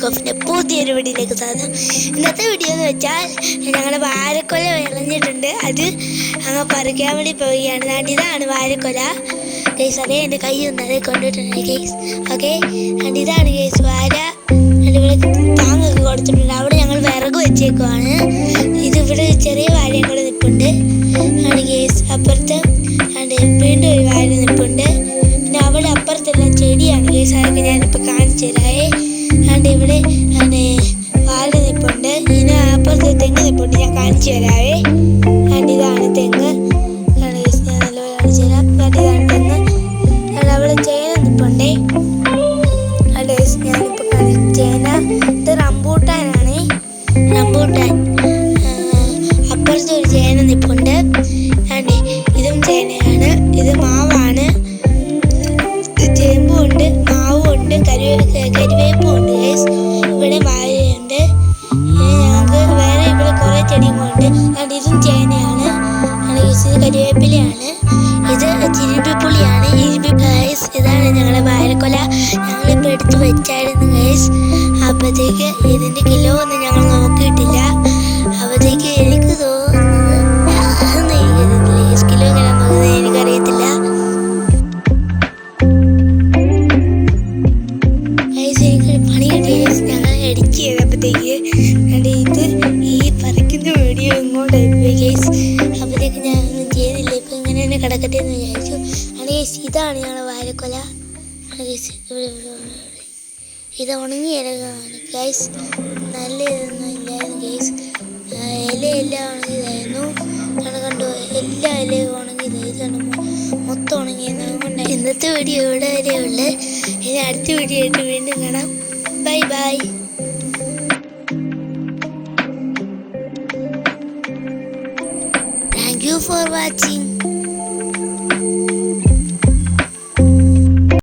കോഫിന്റെ പുതിയൊരു വീഡിയോയിലേക്ക് സ്വാഗതം. ഇന്നത്തെ വീഡിയോ എന്ന് വെച്ചാൽ ഞങ്ങളുടെ വാരക്കൊല വിളഞ്ഞിട്ടുണ്ട്. അത് അങ്ങ് പറിക്കാൻ വേണ്ടി പോവുകയാണ്. ആണ്ട് ഇതാണ് വാരക്കൊല ഗൈസ് അതേ എന്റെ കൈ ഒന്ന് അതേ കൊണ്ടിട്ടുണ്ട് ഗൈസ് ഓക്കെ ആണ്ട് ഇതാണ് ഗൈസ് വാര ഇവിടെ താങ്ങൊക്കെ കൊടുത്തിട്ടുണ്ട്. അവിടെ ഞങ്ങൾ വിറക് വെച്ചേക്കുവാണ്. ഇതിവിടെ ചെറിയ വാരയും കൂടെ നിൽപ്പുണ്ട് ആണ് ഗൈസ് അപ്പുറത്ത് ആണ്ട് വീണ്ടും ആണ് വാഴ നിൽപ്പുണ്ട് ഇതിന് അപ്പുറത്ത് തെങ്ങ് നിൽപ്പുണ്ട് ഞാൻ കാണിച്ചു തരാവേ. ആണ്ട് ഇതാണ് തെങ്ങ്. നല്ലപോലെ കാണിച്ചു തരാം. ആണ്ട് തെങ്ങ്. അവിടെ ചേന നിൽപ്പുണ്ടേ ആണ്ട് ഗൈസ് ഞാനിപ്പോൾ ചേന. ഇത് റംബൂട്ടാനാണേ. റംബൂട്ടാൻ. അപ്പുറത്ത് ഒരു ചേന നിപ്പുണ്ട് ഇതും ചേനയാണ്. ഇവിടെ വാഴയുണ്ട് ഞങ്ങൾക്ക് വേറെ ഇവിടെ കുറേ ചെടികളുണ്ട്. അതുകൊണ്ട് ഇതും ചേനയാണ്. ഇത് കരിവേപ്പിലയാണ്. ഇത് ചിരിപ്പിപ്പുളിയാണ് ഇരുമ്പി ഗൈസ് ഇതാണ് ഞങ്ങളുടെ വാഴക്കൊല. ഞങ്ങളിപ്പോൾ എടുത്ത് വെച്ചായിരുന്നു ഗൈസ് അപ്പോഴത്തേക്ക് ഇതിന്റെ കിലോ ഒന്ന് ഞങ്ങൾ എന്നിട്ട് ഇത് ഈ പറിക്കുന്ന വീഡിയോ ഇങ്ങോട്ട് ഗൈസ് അപ്പോഴത്തേക്ക് ഞാൻ ഒന്നും ചെയ്തില്ല. ഇപ്പം ഇങ്ങനെ തന്നെ കിടക്കട്ടെ എന്ന് വിചാരിച്ചു ആണ് ഗേസ് ഇതാണ് ഞങ്ങളുടെ ഇവിടെ. ഇത് ഉണങ്ങി ഇലകളാണ് ഗൈസ് നല്ല ഇതൊന്നും ഇല്ലായിരുന്നു ഗൈസ് ഇലയെല്ലാം ഉണങ്ങിയതായിരുന്നു. ആണ് കണ്ടു എല്ലാ ഇലയും ഉണങ്ങിയതായിരുന്നു. മൊത്തം ഉണങ്ങിയത് അതുകൊണ്ട്. ഇന്നത്തെ വീഡിയോ ഇവിടെ വരെയുള്ളൂ. ഇനി അടുത്ത വീഡിയോ ആയിട്ട് വീണ്ടും കാണാം. Bye bye for watching.